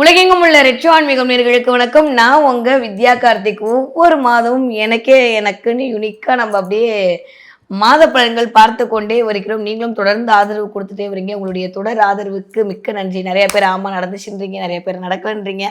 உலகெங்கும் உள்ள ரெட்சோ ஆன்மீகம் நேர்களுக்கு வணக்கம். நான் உங்க வித்யா கார்த்திக். ஒவ்வொரு மாதமும் எனக்கே எனக்குன்னு யுனிக்கா நம்ம அப்படியே மாத பலன்கள் பார்த்து கொண்டே வருகிறோம். நீங்களும் தொடர்ந்து ஆதரவு கொடுத்துட்டே வரீங்க. உங்களுடைய தொடர் ஆதரவுக்கு மிக்க நன்றி. நிறைய பேர் ஆமா நடந்துச்சுன்றீங்க. நிறைய பேர் நடக்கலன்றீங்க.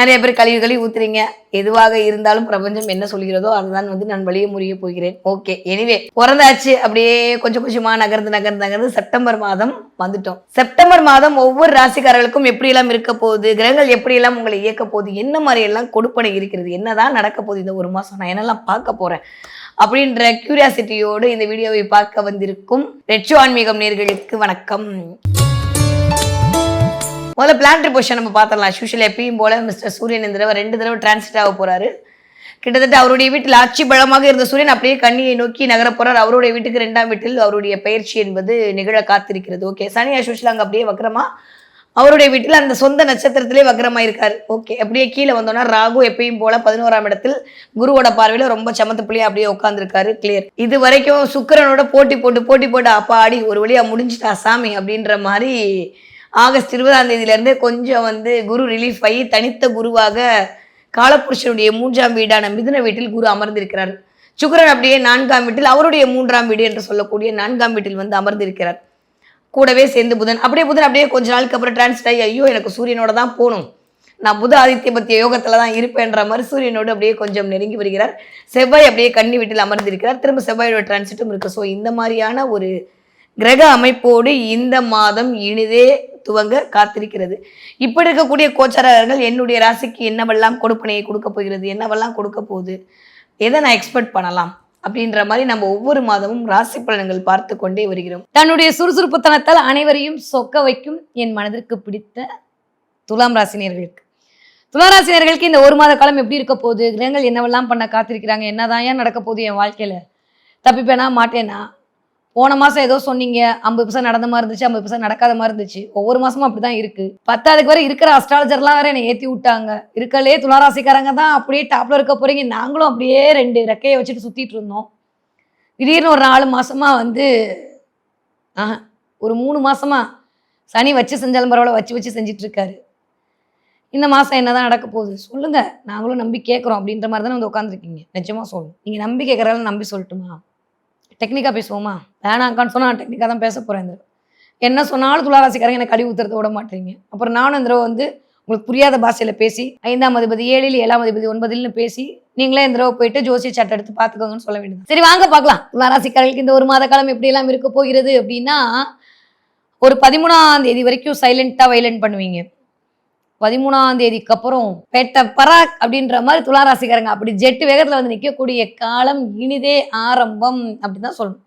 நிறைய பேர் கழிவு கழிவு ஊத்துறீங்க. எதுவாக இருந்தாலும் பிரபஞ்சம் என்ன சொல்கிறதோ அதுதான் வந்து நான் வழிய முறிய போகிறேன். ஓகே எனிவே பிறந்தாச்சு. அப்படியே கொஞ்சம் கொஞ்சமா நகர்ந்து நகர்ந்து நகர்ந்து செப்டம்பர் மாதம் வந்துட்டோம். செப்டம்பர் மாதம் ஒவ்வொரு ராசிக்காரர்களுக்கும் எப்படியெல்லாம் இருக்க போகுது கிரகங்கள் எப்படியெல்லாம் உங்களை இயக்க போகுது என்ன மாதிரி எல்லாம் கொடுப்பனை இருக்கிறது என்னதான் நடக்க போகுது இந்த ஒரு மாசம் நான் என்னெல்லாம் பார்க்க போறேன் அப்படின்ற கியூரியாசிட்டியோடு இந்த வீடியோவை பார்க்க வந்திருக்கும் ரெட்சோ ஆன்மீகம் நேர்களுக்கு வணக்கம். முதல்ல பிளானட்ரி பொசிஷன் நம்ம பார்த்துடலாம். யூஷுவல் எப்பயும் போல மிஸ்டர் சூரியன் இந்த தடவை ரெண்டு தடவை டிரான்ஸ்லேட் ஆக போறாரு. கிட்டத்தட்ட அவருடைய வீட்டில் ஆட்சி பலமாக இருந்த சூரியன் அப்படியே கண்ணியை நோக்கி நகரப்போறார் அவருடைய வீட்டுக்கு ரெண்டாம் வீட்டில் அவருடைய பயிற்சி என்பது நிகழ காத்திருக்கிறது. ஓகே சனி அசோஷில் அங்கே அப்படியே வக்கரமா அவருடைய வீட்டில் அந்த சொந்த நட்சத்திரத்திலே வக்கரமா இருக்கார். ஓகே அப்படியே கீழே வந்தோன்னா ராகு எப்பயும் போல பதினோராம் இடத்தில் குருவோட பார்வையில் ரொம்ப சமத்து பிள்ளையா அப்படியே உட்காந்துருக்காரு கிளியர் இது வரைக்கும் சுக்கரனோட போட்டி போட்டு போட்டி போட்டு அப்பா ஆடி ஒரு வழியாக முடிஞ்சிட்டா சாமி அப்படின்ற மாதிரி ஆகஸ்ட் இருபதாம் தேதியிலேருந்து கொஞ்சம் வந்து குரு ரிலீஃப் ஆகி தனித்த குருவாக காலபுருஷனுடைய மூன்றாம் வீடான மிதுன வீட்டில் குரு அமர்ந்திருக்கிறார். சுக்கரன் அப்படியே நான்காம் வீட்டில் அவருடைய மூன்றாம் வீடு என்று சொல்லக்கூடிய நான்காம் வீட்டில் வந்து அமர்ந்திருக்கிறார். கூடவே சேர்ந்து புதன். அப்படியே புதன் அப்படியே கொஞ்ச நாளுக்கு அப்புறம் டிரான்ஸ்ஃபர் ஆகி ஐயோ எனக்கு சூரியனோட தான் போகணும். நான் புத ஆதித்ய பத்திய யோகத்துல தான் இருப்பேன்ற மாதிரி சூரியனோடு அப்படியே கொஞ்சம் நெருங்கி வருகிறார். செவ்வாய் அப்படியே கன்னி வீட்டில் அமர்ந்திருக்கிறார். திரும்ப செவ்வாயோட டிரான்சிட்டும் இருக்கு. ஸோ இந்த மாதிரியான ஒரு கிரக அமைப்போடு இந்த மாதம் இனிதே துவங்க காத்திருக்கிறது. இப்படி இருக்கக்கூடிய கோச்சாரர்கள் என்னுடைய ராசிக்கு என்னவெல்லாம் கொடுப்பனையை கொடுக்க போகிறது என்னவெல்லாம் கொடுக்க போகுது எதை நான் எக்ஸ்பெக்ட் பண்ணலாம் அப்படின்ற மாதிரி நம்ம ஒவ்வொரு மாதமும் ராசி பலன்கள் பார்த்து கொண்டே வருகிறோம். தன்னுடைய சுறுசுறுப்புத்தனத்தால் அனைவரையும் சொக்க வைக்கும் என் மனதிற்கு பிடித்த துலாம் ராசினியர்களுக்கு. துலாம் ராசினியர்களுக்கு இந்த ஒரு மாத காலம் எப்படி இருக்க போகுது கிரகங்கள் என்னவெல்லாம் பண்ண காத்திருக்கிறாங்க என்னதான் ஏன் நடக்க போகுது என் வாழ்க்கையில? தப்பிப்பேனா மாட்டேனா? போன மாசம் ஏதோ சொன்னீங்க ஐம்பது பர்சன்ட் நடந்த மாதிரி இருந்துச்சு ஐம்பது பர்சன்ட் நடக்காத மாதிரி இருந்துச்சு. ஒவ்வொரு மாசமும் அப்படிதான் இருக்கு. பத்தாவதுக்கு வரை இருக்கிற அஸ்ட்ராலஜர்லாம் வேற என்னை ஏத்தி விட்டாங்க. இருக்கலே துளாராசிக்காரங்க தான் அப்படியே டாப்ல இருக்க போறீங்க. நாங்களும் அப்படியே ரெண்டு ரெக்கையை வச்சுட்டு சுத்திட்டு இருந்தோம். திடீர்னு ஒரு நாலு மாசமா வந்து ஆஹ் ஒரு மூணு மாசமா சனி வச்சு செஞ்சாலும் பரவாயில்ல வச்சு வச்சு செஞ்சுட்டு இருக்காரு. இந்த மாசம் என்னதான் நடக்க போகுது? சொல்லுங்க. நாங்களும் நம்பி கேட்குறோம் அப்படின்ற மாதிரி தானே வந்து உட்காந்துருக்கீங்க நிஜமா சொல்லணும். நீங்க நம்பி கேட்கறதால நம்பி சொல்லட்டுமா? டெக்னிக்காக பேசுவோமா? வேணாக்கான்னு சொன்னால் நான் டெக்னிக்காக தான் பேச போகிறேன் இந்த என்ன சொன்னாலும் துளாராசிக்காரங்க எனக்கு கழிவு ஊத்துறத விட மாட்டீங்க. அப்புறம் நானும் இந்த தடவை வந்து உங்களுக்கு புரியாத பாஷையில் பேசி ஐந்தாம் அதிபதி ஏழில் ஏழாம் அதிபதி ஒன்பதில்னு பேசி நீங்களே இந்த தடவை போயிட்டு ஜோசிய சட்டை எடுத்து பார்த்துக்கோங்கன்னு சொல்ல வேண்டியது சரி வாங்க பார்க்கலாம். துளாராசிக்காரர்களுக்கு இந்த ஒரு மாத காலம் எப்படியெல்லாம் இருக்க போகிறது அப்படின்னா ஒரு பதிமூணாம் தேதி வரைக்கும் சைலண்ட்டாக வைலண்ட் பண்ணுவீங்க. பதிமூணாம் தேதிக்கு அப்புறம் பெட்ட பராக் அப்படின்ற மாதிரி துளாராசிக்காரங்க அப்படி ஜெட்டு வேகத்தில் வந்து நிற்கக்கூடிய காலம் இனிதே ஆரம்பம் அப்படின்னு தான் சொல்லணும்.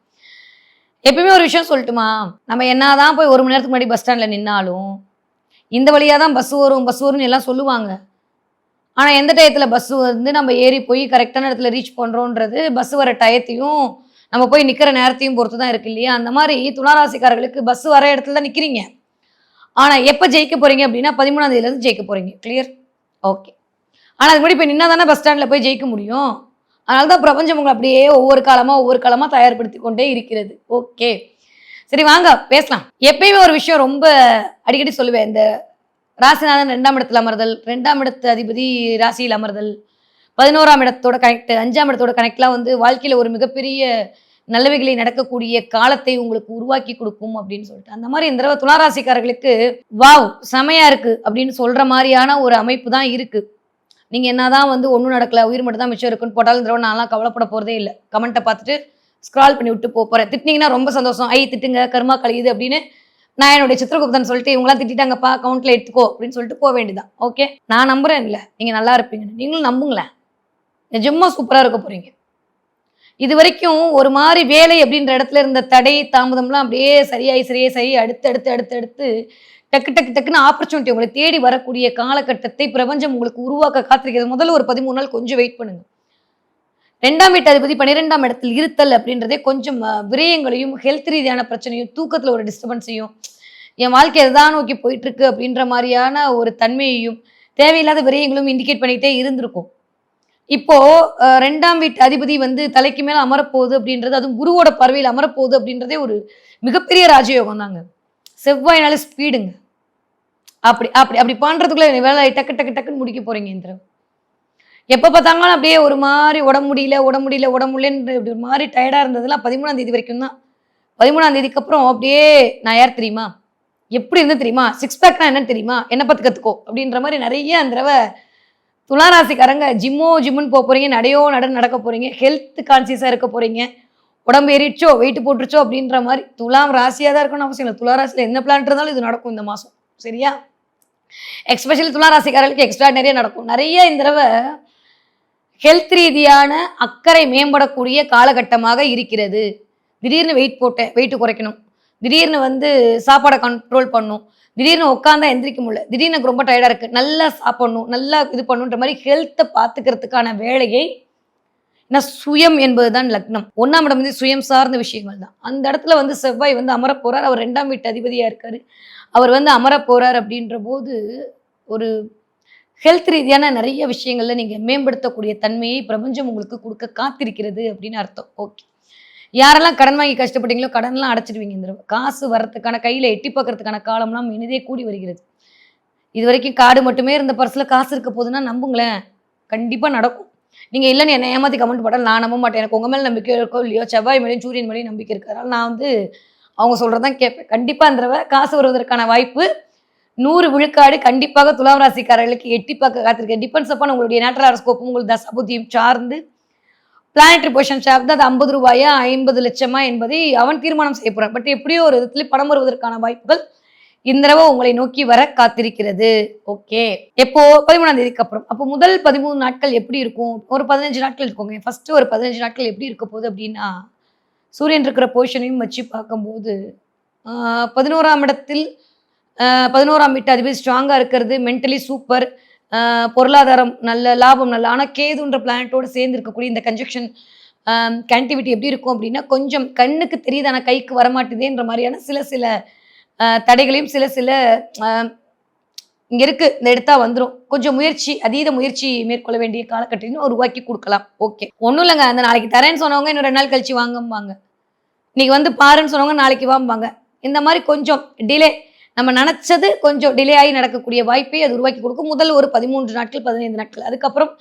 எப்பயுமே ஒரு விஷயம் சொல்லட்டுமா? நம்ம என்னதான் போய் ஒரு மணி நேரத்துக்கு முன்னாடி பஸ் ஸ்டாண்டில் நின்னாலும் இந்த வழியா தான் பஸ் வரும் பஸ் வரும்னு எல்லாம் சொல்லுவாங்க. ஆனால் எந்த டயத்தில் பஸ் வந்து நம்ம ஏறி போய் கரெக்டான இடத்துல ரீச் பண்ணுறோன்றது பஸ் வர டயத்தையும் நம்ம போய் நிற்கிற நேரத்தையும் பொறுத்து தான் இருக்கு இல்லையா? அந்த மாதிரி துளாராசிக்காரர்களுக்கு பஸ் வர இடத்துல தான் நிற்கிறீங்க ஆனால் எப்போ ஜெயிக்க போகிறீங்க அப்படின்னா பதிமூணாம் இருந்து ஜெயிக்க போகிறீங்க கிளியர் ஓகே ஆனால் அது முன்னாடி இப்போ நின்னா தானே பஸ் ஸ்டாண்டில் போய் ஜெயிக்க முடியும்? அதனால தான் பிரபஞ்சம் உங்களை அப்படியே ஒவ்வொரு காலமாக ஒவ்வொரு காலமாக தயார்படுத்தி கொண்டே இருக்கிறது. ஓகே சரி வாங்க பேசலாம். எப்பயுமே ஒரு விஷயம் ரொம்ப அடிக்கடி சொல்லுவேன். இந்த ராசிநாதன் ரெண்டாம் இடத்துல அமர்தல் ரெண்டாம் இடத்து அதிபதி ராசியில் அமர்தல் பதினோராம் இடத்தோட கனெக்ட் அஞ்சாம் இடத்தோட கனெக்ட்லாம் வந்து வாழ்க்கையில் ஒரு மிகப்பெரிய நல்லவைகளை நடக்கக்கூடிய காலத்தை உங்களுக்கு உருவாக்கி கொடுக்கும் அப்படின்னு சொல்லிட்டு. அந்த மாதிரி இந்த தடவை துளாராசிக்காரர்களுக்கு வாவ் செமையா இருக்கு அப்படின்னு சொல்ற மாதிரியான ஒரு அமைப்பு தான் இருக்கு. நீங்க என்னதான் வந்து ஒன்றும் நடக்கல உயிர் மட்டும் தான் மிச்சம் இருக்குன்னு போட்டாலும் இந்த தடவை நான்லாம் கவலைப்பட போறதே இல்லை. கமெண்ட்டை பார்த்துட்டு ஸ்க்ரால் பண்ணி விட்டு போக போறேன். திட்டினீங்கன்னா ரொம்ப சந்தோஷம். ஐ திட்டுங்க கருமா கழியுது அப்படின்னு நான் என்னுடைய சித்திரகுப்தன் சொல்லிட்டு இவங்களாம் திட்டாங்கப்பா கவுண்ட்டில் எடுத்துக்கோ அப்படின்னு சொல்லிட்டு போக வேண்டியதான் ஓகே நான் நம்புறேன் இல்லை நீங்க நல்லா இருப்பீங்க நீங்களும் நம்புங்களேன். நிஜமா சூப்பரா இருக்க போறீங்க. இது வரைக்கும் ஒரு மாதிரி வேலை அப்படின்ற இடத்துல இருந்த தடை தாமதம்லாம் அப்படியே சரியாயி சரியே சரி அடுத்து அடுத்து அடுத்து அடுத்து டக்கு டக்கு டக்குன்னு ஆப்பர்ச்சுனிட்டி உங்களை தேடி வரக்கூடிய காலகட்டத்தை பிரபஞ்சம் உங்களுக்கு உருவாக்க காத்திருக்கிறது. முதல்ல ஒரு பதிமூணு நாள் கொஞ்சம் வெயிட் பண்ணுங்க. ரெண்டாம் வீட்டு அதிபதி பன்னிரெண்டாம் இடத்தில் இருத்தல் அப்படின்றதே கொஞ்சம் விரயங்களையும் ஹெல்த் ரீதியான பிரச்சனையும் தூக்கத்தில் ஒரு டிஸ்டர்பன்ஸையும் என் வாழ்க்கை எதான் நோக்கி போயிட்டு இருக்கு அப்படின்ற மாதிரியான ஒரு தன்மையையும் தேவையில்லாத விரயங்களும் இண்டிகேட் பண்ணிகிட்டே இருந்திருக்கும். இப்போ ரெண்டாம் வீட்டு அதிபதி வந்து தலைக்கு மேல அமரப்போகுது அப்படின்றது அதுவும் குருவோட பறவையில் அமரப்போகுது அப்படின்றதே ஒரு மிகப்பெரிய ராஜயோகம் தாங்க. செவ்வாய்னால ஸ்பீடுங்க. அப்படி அப்படி அப்படி பண்றதுக்குள்ள வேலை டக்கு டக்கு டக்குன்னு முடிக்க போறீங்க இந்த எப்போ பார்த்தாங்களும் அப்படியே ஒரு மாதிரி உடம்பு முடியல உடம்பு முடியல உடம்பு முடியலன்ற இப்படி ஒரு மாதிரி டயர்டாக இருந்ததுலாம் பதிமூணாம் தேதி வரைக்கும் தான் பதிமூணாம் தேதிக்கு அப்புறம் அப்படியே நான் யார் தெரியுமா? எப்படி இருந்து தெரியுமா? சிக்ஸ் பேக்னா என்னன்னு தெரியுமா? என்ன பார்த்து கற்றுக்கோ அப்படின்ற மாதிரி நிறைய அந்த தடவை துளாராசிக்காரங்க ஜிம்மோ ஜிம்முன்னு போக போகிறீங்க நடையோ நட நடக்க போகிறீங்க ஹெல்த் கான்சியஸாக இருக்க போகிறீங்க உடம்பு ஏறிடுச்சோ வெயிட் போட்டுருச்சோ அப்படின்ற மாதிரி துலாம் ராசியாக தான் இருக்கணும்னு அவசியம் இல்லை. துளாராசியில் என்ன பிளான் இருந்தாலும் இது நடக்கும் இந்த மாதம் சரியா? எக்ஸ்பெஷலி துளாராசிக்காரர்களுக்கு எக்ஸ்ட்ரா நிறைய நடக்கும். நிறைய இந்த தடவை ஹெல்த் ரீதியான அக்கறை மேம்படக்கூடிய காலகட்டமாக இருக்கிறது. திடீர்னு வெயிட் போட்டேன் வெயிட் குறைக்கணும். திடீர்னு வந்து சாப்பாடை கண்ட்ரோல் பண்ணும். திடீர்னு உட்காந்தா எந்திரிக்க முடியல. திடீர்னு எனக்கு ரொம்ப டயர்டாக இருக்குது நல்லா சாப்பிடணும் நல்லா இது பண்ணணுன்ற மாதிரி ஹெல்த்தை பார்த்துக்கிறதுக்கான வேலையை ஏன்னா சுயம் என்பது தான் லக்னம். ஒன்றாம் இடம் வந்து சுயம் சார்ந்த விஷயங்கள் தான். அந்த இடத்துல வந்து செவ்வாய் வந்து அமரப் போகிறார் அவர் ரெண்டாம் வீட்டு அதிபதியாக இருக்கார். அவர் வந்து அமரப்போகிறார் அப்படின்ற போது ஒரு ஹெல்த் ரீதியான நிறைய விஷயங்களில் நீங்கள் மேம்படுத்தக்கூடிய தன்மையை பிரபஞ்சம் உங்களுக்கு கொடுக்க காத்திருக்கிறது அப்படின்னு அர்த்தம். ஓகே யாரெல்லாம் கடன் வாங்கி கஷ்டப்பட்டீங்களோ கடன்லாம் அடைச்சிடுவீங்க. இந்த காசு வரத்துக்கான கையில் எட்டி பார்க்கறதுக்கான காலம்லாம் இனிதே கூடி வருகிறது. இது வரைக்கும் காடு மட்டுமே இருந்த பர்ஸில் காசு இருக்க போதுன்னா நம்புங்களேன். கண்டிப்பாக நடக்கும். நீங்கள் இல்லைன்னு என்ன ஏமாத்தி கமெண்ட் போட்டால் நான் நம்ப மாட்டேன். எனக்கு உங்கள் மேலே நம்பிக்கை இருக்கோ இல்லையோ செவ்வாய் மேலேயும் சூரியன் மேலேயும் நம்பிக்கை இருக்கு. அதனால் நான் வந்து அவங்க சொல்கிறதான் கேட்பேன். கண்டிப்பாக அந்த தடவை காசு வருவதற்கான வாய்ப்பு நூறு விழுக்காடு கண்டிப்பாக துலாம் ராசிக்காரர்களுக்கு எட்டி பார்க்க காத்திருக்கேன். டிபெண்ட்ஸ் அப்பான் உங்களுடைய நேட்டர் அரஸ்கோப்பும் உங்களுக்கு தசாபுத்தியும் சார்ந்து பிளானட்ரி பொசிஷன் ஷாப் தான் அது ஐம்பது ரூபாயா ஐம்பது லட்சமா என்பதை அவன் தீர்மானம் செய்ய போறான். பட் எப்படியோ ஒரு விதத்துல பணம் வருவதற்கான வாய்ப்புகள் இந்த தடவை உங்களை நோக்கி வர காத்திருக்கிறது. ஓகே எப்போ? பதிமூணாம் தேதிக்கு அப்புறம். அப்போ முதல் பதிமூணு நாட்கள் எப்படி இருக்கும்? ஒரு பதினஞ்சு நாட்கள் இருக்கோங்க. ஃபர்ஸ்ட் ஒரு பதினஞ்சு நாட்கள் எப்படி இருக்க போகுது அப்படின்னா சூரியன் இருக்கிற பொசிஷனையும் வச்சு பார்க்கும்போது பதினோராம் இடத்தில் பதினோராம் வீட்டு அதிபதி ஸ்ட்ராங்காக இருக்கிறது மென்டலி சூப்பர் பொருளாதாரம் நல்ல லாபம் நல்ல ஆனால் கேதுன்ற பிளானட்டோடு சேர்ந்து இருக்கக்கூடிய இந்த கன்ஜெக்ஷன் கனெக்டிவிட்டி எப்படி இருக்கும் அப்படின்னா கொஞ்சம் கண்ணுக்கு தெரியுது ஆனால் கைக்கு வரமாட்டுதேன்ற மாதிரியான சில சில தடைகளையும் சில சில இங்கே இருக்குது இருக்கு இந்த எடுத்தா வந்துடும் கொஞ்சம் முயற்சி அதீத முயற்சி மேற்கொள்ள வேண்டிய காலகட்டத்தையும் உருவாக்கி கொடுக்கலாம். ஓகே ஒன்றும் இல்லைங்க அந்த நாளைக்கு தரேன்னு சொன்னவங்க இன்னும் ரெண்டு நாள் கழிச்சு வாங்கம்பாங்க. இன்னைக்கு வந்து பாருன்னு சொன்னவங்க நாளைக்கு வாம்பாங்க. இந்த மாதிரி கொஞ்சம் டிலே நம்ம நினச்சது கொஞ்சம் டிலே ஆகி நடக்கக்கூடிய வாய்ப்பை அது உருவாக்கி கொடுக்கும். முதல் ஒரு பதிமூன்று நாட்கள் பதினைந்து நாட்கள். அதுக்கப்புறம்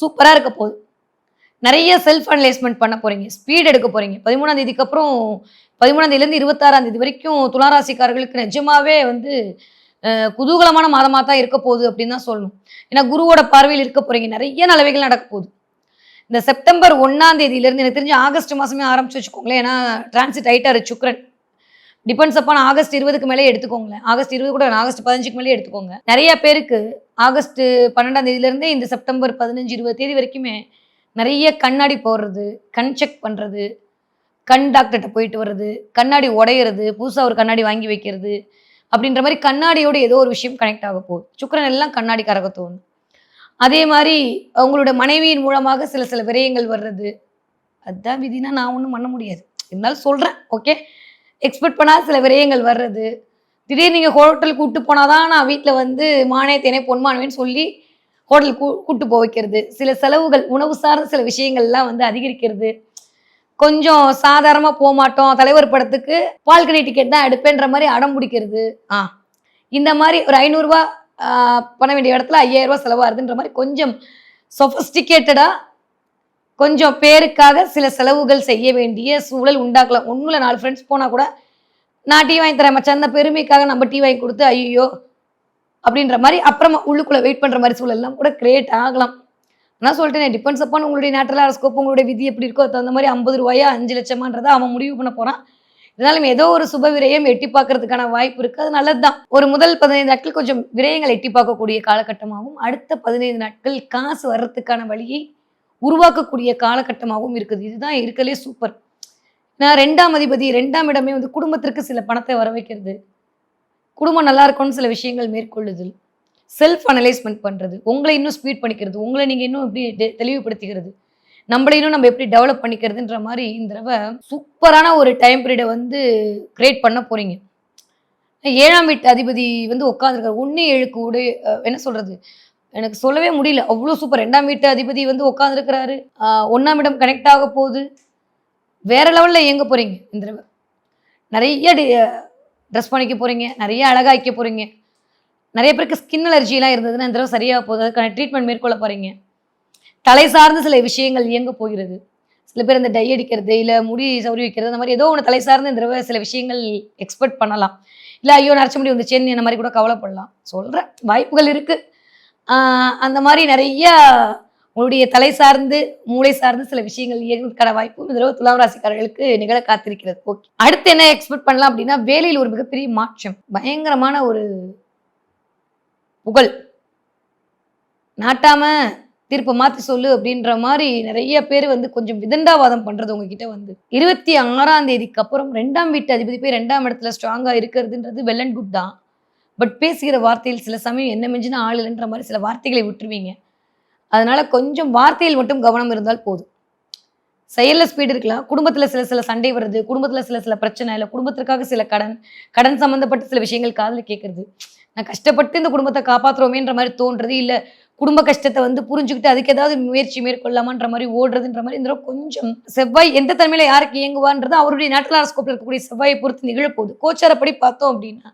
சூப்பராக இருக்க போகுது. நிறைய செல்ஃப் அனலைஸ்மெண்ட் பண்ண போகிறீங்க ஸ்பீட் எடுக்க போகிறீங்க பதிமூணாம் தேதிக்கு அப்புறம் பதிமூணாம் தேதியிலேருந்து இருபத்தாறாம் தேதி வரைக்கும் துளாராசிக்காரர்களுக்கு நிஜமாவே வந்து குதூகலமான மாதமாக தான் இருக்க போகுது அப்படின்னு தான் சொல்லணும். ஏன்னா குருவோட பார்வையில் இருக்க போகிறீங்க நிறைய நலவைகள் நடக்க போகுது. இந்த செப்டம்பர் ஒன்றாம் தேதியிலேருந்து எனக்கு தெரிஞ்சு ஆகஸ்ட் மாதமே ஆரம்பிச்சு வச்சுக்கோங்களேன். ஏன்னா டிரான்சிட் ஆயிட்டாரு சுக்ரன் டிபெண்ட்ஸ் அப்பான் ஆகஸ்ட் இருபதுக்கு மேலே எடுத்துக்கோங்களேன். ஆகஸ்ட் இருபது கூட ஆகஸ்ட் பதினஞ்சுக்கு மேலே எடுத்துக்கோங்க. நிறைய பேருக்கு ஆகஸ்ட் பன்னெண்டாம் தேதியிலேருந்தே இந்த செப்டம்பர் பதினஞ்சு இருபது தேதி வரைக்குமே நிறைய கண்ணாடி போடுறது கண் செக் பண்ணுறது கண் டாக்டர்கிட்ட போயிட்டு வர்றது கண்ணாடி உடையிறது புதுசாக ஒரு கண்ணாடி வாங்கி வைக்கிறது அப்படின்ற மாதிரி கண்ணாடியோட ஏதோ ஒரு விஷயம் கனெக்ட் ஆக போகுது. சுக்கரன் எல்லாம் கண்ணாடி கரகத்துவம் அதே மாதிரி அவங்களோட மனைவியின் மூலமாக சில சில விரயங்கள் வர்றது. அதுதான் விதினா நான் ஒன்றும் பண்ண முடியாது. இருந்தாலும் சொல்கிறேன் ஓகே எக்ஸ்பெக்ட் பண்ணாத சில விரயங்கள் வர்றது. திடீர்னு நீங்கள் ஹோட்டல் போனால் தான் நான் வீட்டில் வந்து மானே தேனே பொன்மானவேன்னு சொல்லி ஹோட்டல் கூ கூட்டு போக வைக்கிறது. சில செலவுகள் உணவு சார்ந்த சில விஷயங்கள்லாம் வந்து அதிகரிக்கிறது. கொஞ்சம் சாதாரணமாக போக மாட்டோம். தலைவர் படத்துக்கு பால்கனி டிக்கெட் தான் எடுப்பேன்ற மாதிரி அடம் பிடிக்கிறது. ஆ இந்த மாதிரி ஒரு ஐநூறுரூவா பண்ண வேண்டிய இடத்துல ஐயாயிரரூவா செலவாகுதுன்ற மாதிரி கொஞ்சம் சொஃபஸ்டிகேட்டடாக கொஞ்சம் பேருக்காக சில செலவுகள் செய்ய வேண்டிய சூழல் உண்டாக்கலாம் ஒன்றும் இல்லை நாலு ஃப்ரெண்ட்ஸ் போனால் கூட நான் டீ வாங்கி தரேன் மச்சான் அந்த பெருமைக்காக நம்ம டீ வாங்கி கொடுத்து ஐயோ அப்படின்ற மாதிரி அப்புறமா உள்ளுக்குள்ளே வெயிட் பண்ணுற மாதிரி சூழல்லாம் கூட கிரியேட் ஆகலாம். நான் சொல்லிட்டேன் டிபெண்ட்ஸ் அப்பான் உங்களுடைய நேட்டரல் அரஸ்கோப் உங்களுடைய விதி எப்படி இருக்கோ தகுந்த மாதிரி ஐம்பது ரூபாயா அஞ்சு லட்சமான்றதை அவன் முடிவு பண்ண போகிறான் இருந்தாலும் ஏதோ ஒரு சுப விரயம் எட்டி பார்க்கறதுக்கான வாய்ப்பு இருக்குது அது நல்லது தான் ஒரு முதல் பதினைந்து நாட்கள் கொஞ்சம் விரயங்கள் எட்டி பார்க்கக்கூடிய காலகட்டமாகவும் அடுத்த பதினைந்து நாட்கள் காசு வர்றதுக்கான வழியை உருவாக்கக்கூடிய காலகட்டமாகவும் இருக்குது. இதுதான் இருக்கலே சூப்பர் நான் ரெண்டாம் அதிபதி ரெண்டாம் இடமே வந்து குடும்பத்திற்கு சில பணத்தை வர வைக்கிறது. குடும்பம் நல்லா இருக்கணும்னு சில விஷயங்கள் மேற்கொள்ளுதல். செல்ஃப் அனலைஸ்மெண்ட் பண்ணுறது உங்களை இன்னும் ஸ்பீட் பண்ணிக்கிறது. உங்களை நீங்கள் இன்னும் எப்படி தெளிவுபடுத்திக்கிறது. நம்மளை இன்னும் நம்ம எப்படி டெவலப் பண்ணிக்கிறதுன்ற மாதிரி இந்த தடவை சூப்பரான ஒரு டைம் பீரியடை வந்து கிரியேட் பண்ண போகிறீங்க ஏழாம் வீட்டு அதிபதி வந்து உட்காந்துருக்காரு ஒன்று ஏழுக்கு உடைய என்ன சொல்கிறது எனக்கு சொல்லவே முடியல. அவ்வளோ சூப்பர் ரெண்டாம் வீட்டு அதிபதி வந்து உட்காந்துருக்கிறாரு ஒன்றாம் இடம் கனெக்ட் ஆக போகுது. வேற லெவலில் இயங்க போகிறீங்க இந்த தடவை. நிறைய ட்ரெஸ் பண்ணிக்க போகிறீங்க நிறைய அழகாய்க்க போகிறீங்க நிறைய பேருக்கு ஸ்கின் அலர்ஜிலாம் இருந்ததுன்னா இந்த தடவை சரியாக போகுது. அதுக்கான ட்ரீட்மெண்ட் மேற்கொள்ள போகிறீங்க தலை சார்ந்து சில விஷயங்கள் இயங்க போகிறது. சில பேர் இந்த டை அடிக்கிறது இல்லை முடி சௌரி வைக்கிறது அந்த மாதிரி ஏதோ ஒன்று தலை சார்ந்து இந்த தடவை சில விஷயங்கள் எக்ஸ்பெக்ட் பண்ணலாம். இல்லை ஐயோ நரைச்ச முடி வந்துச்சேன்னு இந்த மாதிரி கூட கவலைப்படலாம். சொல்கிறேன் வாய்ப்புகள் இருக்குது அந்த மாதிரி நிறைய உங்களுடைய தலை சார்ந்து மூளை சார்ந்து சில விஷயங்கள் இயங்குவதற்கான வாய்ப்பு இந்த துலாம் ராசிக்காரர்களுக்கு நிகழ காத்திருக்கிறது. ஓகே. அடுத்து என்ன எக்ஸ்பெக்ட் பண்ணலாம் அப்படின்னா வேலையில் ஒரு மிகப்பெரிய மாற்றம். பயங்கரமான ஒரு புகழ். நாட்டாம தீர்ப்பை மாற்றி சொல்லு அப்படின்ற மாதிரி நிறைய பேர் வந்து கொஞ்சம் விதண்டாவாதம் பண்ணுறது உங்ககிட்ட வந்து. இருபத்தி ஆறாம் தேதிக்கு அப்புறம் ரெண்டாம் வீட்டு அதிபதி போய் ரெண்டாம் இடத்துல ஸ்ட்ராங்காக இருக்கிறதுன்றது வெல் அண்ட் குட் தான். பட் பேசுகிற வார்த்தையில் சில சமயம் என்ன மிஞ்சினா ஆள் இல்லைன்ற மாதிரி சில வார்த்தைகளை விட்டுருவீங்க. அதனால கொஞ்சம் வார்த்தையில் மட்டும் கவனம் இருந்தால் போதும். செயலில் ஸ்பீடு இருக்கலாம். குடும்பத்தில் சில சில சண்டை வருது. குடும்பத்தில் சில சில பிரச்சனை இல்லை. குடும்பத்திற்காக சில கடன் கடன் சம்மந்தப்பட்ட சில விஷயங்கள் காதில் கேட்குறது நான் கஷ்டப்பட்டு இந்த குடும்பத்தை காப்பாற்றுறோமேன்ற மாதிரி தோன்றது இல்லை. குடும்ப கஷ்டத்தை வந்து புரிஞ்சுக்கிட்டு அதுக்கு ஏதாவது முயற்சி மேற்கொள்ளாமான்ற மாதிரி ஓடுறதுன்ற மாதிரி இந்த கொஞ்சம் செவ்வாய் எந்த தன்மையில யாருக்கு இயங்குவான்றது அவருடைய நாட்டில் அரஸ்கோப்பில் இருக்கக்கூடிய செவ்வாயை பொறுத்து நிகழப்போகுது. கோச்சாரப்படி பார்த்தோம் அப்படின்னா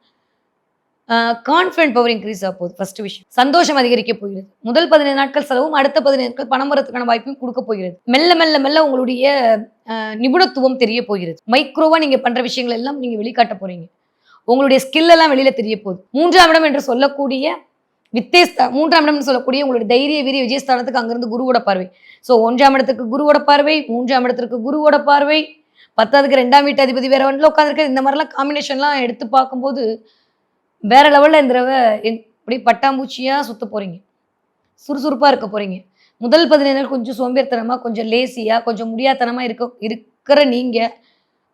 கான்ஃபிடன்ட் பவர் இன்க்ரீஸ் ஆக போகுது ஃபர்ஸ்ட் விஷயம். சந்தோஷம் அதிகரிக்க போகிறது. முதல் பதினைந்து நாட்கள் செலவும் அடுத்த பதினைந்து நாட்கள் பணம் வரதுக்கான வாய்ப்பையும் கொடுக்க போகிறது. மெல்ல மெல்ல மெல்ல உங்களுடைய நிபுணத்துவம் தெரிய போகிறது. மைக்ரோவா நீங்க பண்ற விஷயங்கள் எல்லாம் நீங்க வெளிக்காட்ட போறீங்க. உங்களுடைய ஸ்கில் எல்லாம் வெளியில தெரிய போகுது. மூன்றாம் இடம் என்று சொல்லக்கூடிய வித்தேஸ்தா மூன்றாம் இடம்னு சொல்லக்கூடிய உங்களுடைய தைரிய வீரிய விஜயஸ்தானத்துக்கு அங்கிருந்து குருவோட பார்வை. ஸோ ஒன்றாம் இடத்துக்கு குருவோட பார்வை மூன்றாம் இடத்திற்கு குருவோட பார்வை பத்தாவதுக்கு ரெண்டாம் வீட்டு அதிபதி வேற ஒன்றில் உட்காந்துருக்கு இந்த மாதிரிலாம் காம்பினேஷன்லாம் எடுத்து பார்க்கும்போது வேற லெவலில் இந்த தடவை இப்படி அப்படியே பட்டாம்பூச்சியா சுத்த போகிறீங்க சுறுசுறுப்பாக இருக்க போகிறீங்க முதல் பதினைந்து நாள் கொஞ்சம் சோம்பேறித்தனமாக கொஞ்சம் லேசியாக கொஞ்சம் முடியாதனமாக இருக்க இருக்கிற நீங்கள்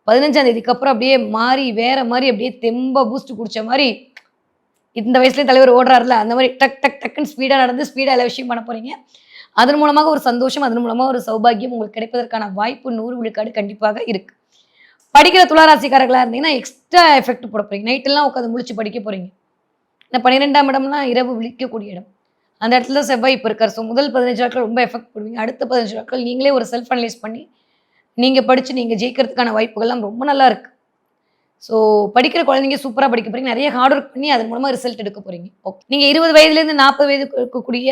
பதினஞ்சாம் தேதிக்கு அப்புறம் அப்படியே மாறி வேற மாதிரி அப்படியே தெம்ப பூஸ்ட் குடிச்ச மாதிரி இந்த வயசுலேயே தலைவர் ஓடுறாருல அந்த மாதிரி டக் டக் டக்குன்னு ஸ்பீடாக நடந்து ஸ்பீடாக எல்லா விஷயம் பண்ண போகிறீங்க அதன் மூலமாக ஒரு சந்தோஷம் அதன் மூலமாக ஒரு சௌபாகியம் உங்களுக்கு கிடைப்பதற்கான வாய்ப்பு நூறு விழுக்காடு கண்டிப்பாக இருக்குது படிக்கிற துளாராசிக்காரர்களாக இருந்தீங்கன்னா எக்ஸ்ட்ரா எஃபெக்ட் போட போறீங்க. நைட்டெல்லாம் உட்காந்து முடிச்சு படிக்க போகிறீங்க இந்த பன்னிரெண்டாம் இடம்லாம் இரவு விழிக்கக்கூடிய இடம். அந்த இடத்துல தான் செவ்வாய் இப்போ இருக்கார். ஸோ முதல் பதினஞ்சு நாட்கள் ரொம்ப எஃபெக்ட் போடுவீங்க. அடுத்த பதினஞ்சு நாட்கள் நீங்களே ஒரு செல்ஃப் அனலைஸ் பண்ணி நீங்கள் படித்து நீங்கள் ஜெயிக்கிறதுக்கான வாய்ப்புகள்லாம் ரொம்ப நல்லா இருக்குது ஸோ படிக்கிற குழந்தைங்க சூப்பராக படிக்க போகிறீங்க நிறைய ஹார்ட் ஒர்க் பண்ணி அதன் மூலமாக ரிசல்ட் எடுக்க போறீங்க. Oh, ஓகே நீங்கள் இருபது வயதுலேருந்து நாற்பது வயது இருக்கக்கூடிய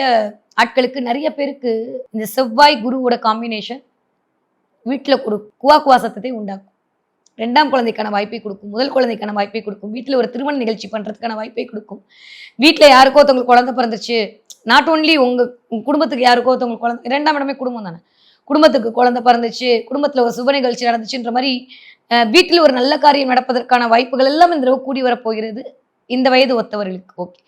ஆட்களுக்கு நிறைய பேருக்கு இந்த செவ்வாய் குருவோட காம்பினேஷன் வீட்டில் கொடு குவா குவா சத்தத்தை உண்டாக்கும். ரெண்டாம் குழந்தைக்கான வாய்ப்பை கொடுக்கும் முதல் குழந்தைக்கான வாய்ப்பை கொடுக்கும் வீட்டில் ஒரு திருமண நிகழ்ச்சி பண்ணுறதுக்கான வாய்ப்பை கொடுக்கும். வீட்டில் யாருக்கோ ஒருத்தவங்களுக்கு குழந்தை பிறந்துச்சு நாட் ஓன்லி உங்கள் உங்கள் குடும்பத்துக்கு யாருக்கோ ஒருத்தவங்களுக்கு குழந்தை இரண்டாம் இடமே குடும்பம் தானே. குடும்பத்துக்கு குழந்தை பிறந்துச்சு குடும்பத்தில் ஒரு சுப நிகழ்ச்சி நடந்துச்சுன்ற மாதிரி வீட்டில் ஒரு நல்ல காரியம் நடப்பதற்கான வாய்ப்புகள் எல்லாம் இந்த தடவை கூடி வரப்போகிறது. இந்த வயது ஒத்தவர்களுக்கு ஓகே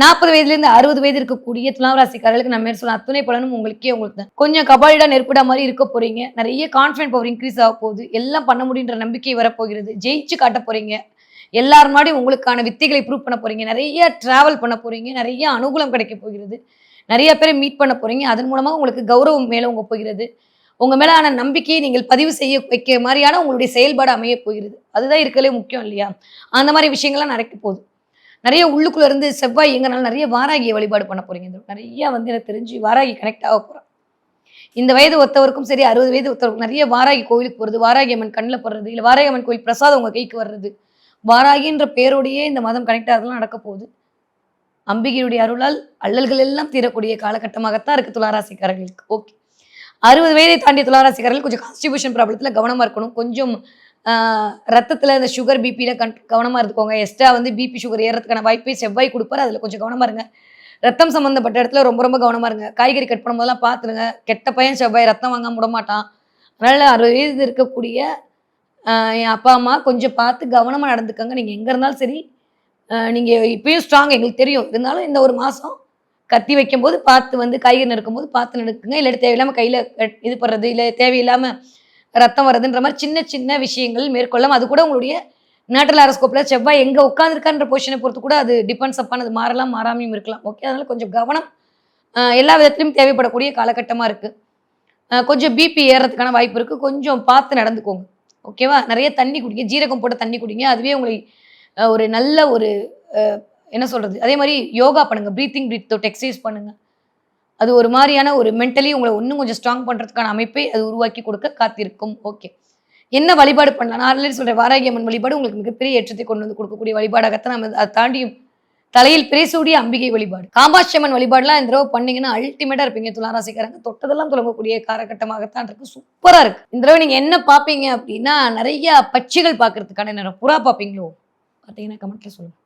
நாற்பது வயதுலேருந்து அறுபது வயது இருக்கக்கூடிய துலாம் ராசிக்காரர்களுக்கு நம்ம மேல் சொல்ல அத்துணை பலனும் உங்களுக்கே உங்களுக்கு தான் கொஞ்சம் கபாலிடா நெருப்பிடா மாதிரி இருக்க போறீங்க. நிறைய கான்ஃபிடன்ட் பவர் இன்க்ரீஸ் ஆக போகுது. எல்லாம் பண்ண முடியுன்ற நம்பிக்கை வரப்போகிறது. ஜெயிச்சு காட்ட போறீங்க. எல்லார் முன்னாடியும் உங்களுக்கான வித்தைகளை ப்ரூவ் பண்ண போறீங்க. நிறைய டிராவல் பண்ண போறீங்க. நிறைய அனுகூலம் கிடைக்க போகிறது. நிறைய பேரை மீட் பண்ண போறீங்க. அதன் மூலமாக உங்களுக்கு கௌரவம் மேல உங்க போகிறது. உங்க மேலான நம்பிக்கையை நீங்கள் பதிவு செய்ய வைக்க மாதிரியான உங்களுடைய செயல்பாடு அமைய போகிறது. அதுதான் இருக்கலே முக்கியம் இல்லையா? அந்த மாதிரி விஷயங்கள்லாம் நடக்க போகுது. நிறைய உள்ளுக்குள்ள இருந்து செவ்வாய் எங்கனாலும் நிறைய வாராகியை வழிபாடு பண்ண போறீங்க. நிறைய வந்து எனக்கு தெரிஞ்சு வாராகி கனெக்ட் ஆக போறோம். இந்த வயது ஒத்தவருக்கும் சரி அறுபது வயது ஒத்தவருக்கும் நிறைய வாராகி கோவிலுக்கு போறது வாராகி அம்மன் கண்ணில் போடுறது இல்லை வாராகி அம்மன் கோயில் பிரசாதம் உங்க கைக்கு வர்றது வாராகின்ற பேரோடையே இந்த மதம் கனெக்ட் ஆகிறதுலாம் நடக்க போகுது. அம்பிகையுடைய அருளால் அல்லல்கள் எல்லாம் தீரக்கூடிய காலகட்டமாகத்தான் இருக்கு துளாராசிக்காரர்களுக்கு. ஓகே. அறுபது வயதை தாண்டிய துளாராசிக்காரர்கள் கொஞ்சம் கான்ஸ்டிபியூஷன் ப்ராப்ளத்தில் கவனமாக இருக்கணும். கொஞ்சம் ரத்தத்தில் இந்த சுகர் பிபியில் கண் கவனமாக இருந்துக்கோங்க. எக்ஸ்ட்ரா வந்து பிபி சுகர் ஏறதுக்கான வாய்ப்பே செவ்வாய் கொடுப்பாரு. அதில் கொஞ்சம் கவனமா இருங்க. ரத்தம் சம்மந்தப்பட்ட இடத்துல ரொம்ப ரொம்ப கவனமாக இருங்க. காய்கறி கட் பண்ணும்போதெல்லாம் பார்த்துருங்க கெட்ட பையன் செவ்வாய் ரத்தம் வாங்காம விட மாட்டான். அதனால் அறுபது வயது இருக்கக்கூடிய என் அப்பா அம்மா கொஞ்சம் பார்த்து கவனமாக நடந்துக்கோங்க. நீங்கள் எங்கே இருந்தாலும் சரி நீங்கள் இப்பயும் ஸ்ட்ராங் எங்களுக்கு தெரியும். இருந்தாலும் இந்த ஒரு மாதம் கத்தி வைக்கும்போது பார்த்து வந்து காய்கறி நறுக்கும்போது பார்த்து நடுக்குங்க இல்லை தேவையில்லாமல் கையில் கட்- இது பண்ணுறது இல்லை தேவையில்லாமல் ரத்தம் வருதுன்ற மாதிரி சின்ன சின்ன விஷயங்கள் மேற்கொள்ளலாம். அது கூட உங்களுடைய நேட்டல் அரஸ்கோப்பில் செவ்வாய் எங்கே உட்காந்துருக்கான்ற பொசிஷனை பொறுத்து கூட அது டிபெண்ட்ஸ் அப்பான் அது மாறலாம் மாறாமையும் இருக்கலாம். ஓகே அதனால கொஞ்சம் கவனம் எல்லா விதத்திலும் தேவைப்படக்கூடிய காலகட்டமாக இருக்குது கொஞ்சம் பிபி ஏறதுக்கான வாய்ப்பு இருக்குது கொஞ்சம் பார்த்து நடந்துக்கோங்க. ஓகேவா நிறைய தண்ணி குடிங்க. ஜீரகம் போட்டு தண்ணி குடிங்க. அதுவே உங்களை ஒரு நல்ல ஒரு என்ன சொல்கிறது அதே மாதிரி யோகா பண்ணுங்கள் ப்ரீத்திங் ப்ரீத் தொட்டு எக்ஸசைஸ் பண்ணுங்கள் அது ஒரு மாதிரியான ஒரு மென்டலி உங்களை இன்னும் கொஞ்சம் ஸ்ட்ராங் பண்ணுறதுக்கான அமைப்பை அது உருவாக்கி கொடுக்க காத்திருக்கும். ஓகே என்ன வழிபாடு பண்ணலாம்? நான் ஆல்ரெடி சொல்கிறேன் வாராகியம்மன் வழிபாடு உங்களுக்கு மிகப்பெரிய ஏற்றத்தை கொண்டு வந்து கொடுக்கக்கூடிய வழிபாடாகத்தான் நம்ம அதை தாண்டியும் தலையில் பிரேசூடிய அம்பிகை வழிபாடு. காமாட்சியம்மன் வழிபாடுலாம் இந்த தடவை பண்ணீங்கன்னா அல்டிமேட்டாக இருப்பீங்க துளாராசிக்காரங்க. தொட்டதெல்லாம் தொடங்கக்கூடிய காலகட்டமாகத்தான் இருக்கு. சூப்பராக இருக்கு. இந்த தடவை நீங்கள் என்ன பார்ப்பீங்க அப்படின்னா நிறைய பட்சிகள் பார்க்கறதுக்கான நேரம். புறா பார்ப்பீங்களோ? பார்த்தீங்கன்னா கமெண்ட்ல சொல்லுங்கள்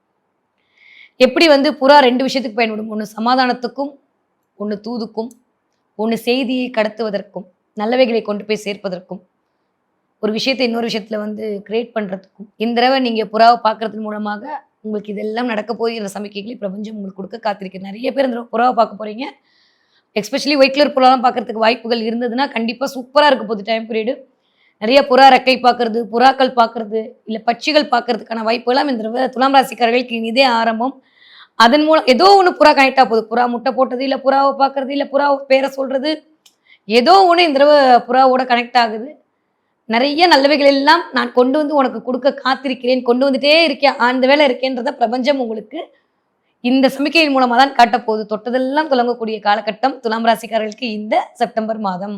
எப்படி வந்து புறா ரெண்டு விஷயத்துக்கு பயன்படும்? ஒன்று சமாதானத்துக்கும் ஒன்று தூதுக்கும் ஒன்று செய்தியை கடத்துவதற்கும் நல்லவைகளை கொண்டு போய் சேர்ப்பதற்கும் ஒரு விஷயத்தை இன்னொரு விஷயத்தில் வந்து கிரியேட் பண்ணுறதுக்கும் இந்த தடவை நீங்கள் புறாவை பார்க்கறது மூலமாக உங்களுக்கு இதெல்லாம் நடக்க போகிற சமிக்கைகளை பிரபஞ்சம் உங்களுக்கு கொடுக்க காத்திருக்கு நிறைய பேர் இந்த புறாவை பார்க்க போகிறீங்க எஸ்பெஷலி ஒயிட் கலர் புறாலாம் பார்க்குறதுக்கு வாய்ப்புகள் இருந்ததுன்னா கண்டிப்பாக சூப்பராக இருக்க போகுது டைம் பீரியடு நிறைய புறா ரெக்கை பார்க்கறது புறாக்கள் பார்க்கறது இல்லை பட்சிகள் பார்க்கறதுக்கான வாய்ப்புகள்லாம் இந்த தடவை துலாம் ராசிக்காரர்களுக்கு இதே ஆரம்பம். அதன் மூலம் ஏதோ ஒன்று புறா கனெக்ட் ஆக போகுது. புறா முட்டை போட்டது இல்லை புறாவை பார்க்கறது இல்லை புறா பேரை சொல்கிறது ஏதோ ஒன்று இந்த தடவை புறாவோட கனெக்ட் ஆகுது. நிறைய நல்லவைகள் எல்லாம் நான் கொண்டு வந்து உனக்கு கொடுக்க காத்திருக்கிறேன். கொண்டு வந்துட்டே இருக்கேன். அந்த வேலை இருக்கேன்றத பிரபஞ்சம் உங்களுக்கு இந்த சமிக்கையின் மூலமாக தான் காட்டப்போகுது. தொட்டதெல்லாம் தொடங்கக்கூடிய காலகட்டம் துலாம் ராசிக்காரர்களுக்கு இந்த செப்டம்பர் மாதம்.